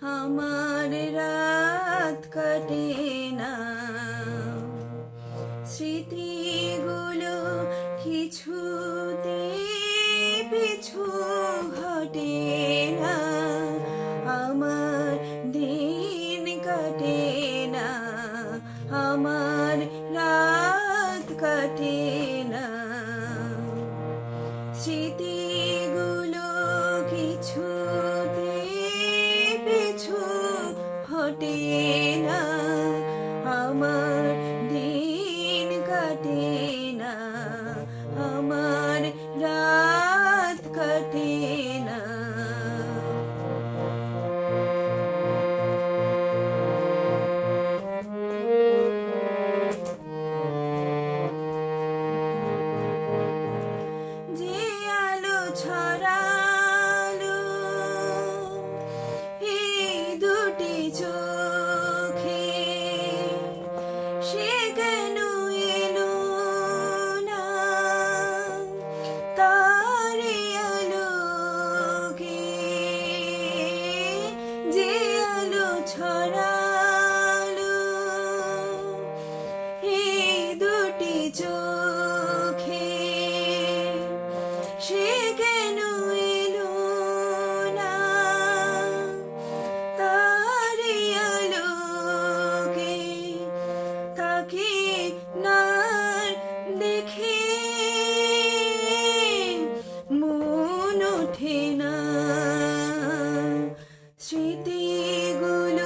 আমার রাত কাটে না। স্মৃতিগুলো কিছুতে পিছু ঘটে না। আমার দিন কাটে না। আমার রাত কাটে না। স্মৃতি না আমার দিন কাটে না আমার রাত কাটে চোখে সে কেন না? তাকে না দেখে মন না। স্মৃতিগুলো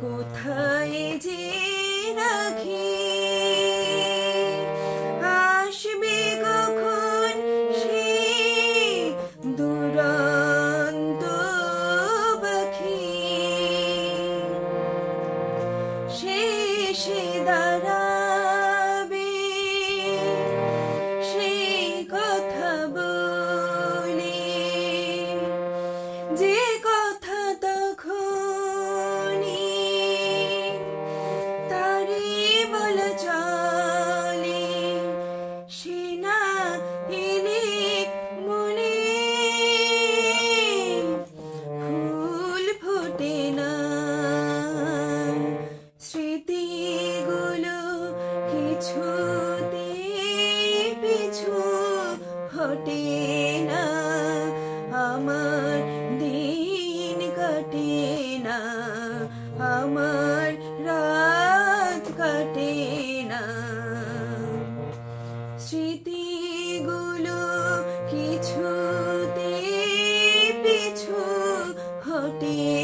কোথায় কখন সে পাখি? শেষে দাঁড়াবে বলা চলে সে না মনে। না স্মৃতিগুলো পিছু না। আমার দিন কাটে। স্মৃতিগুলো কিছুতে পিছু হটে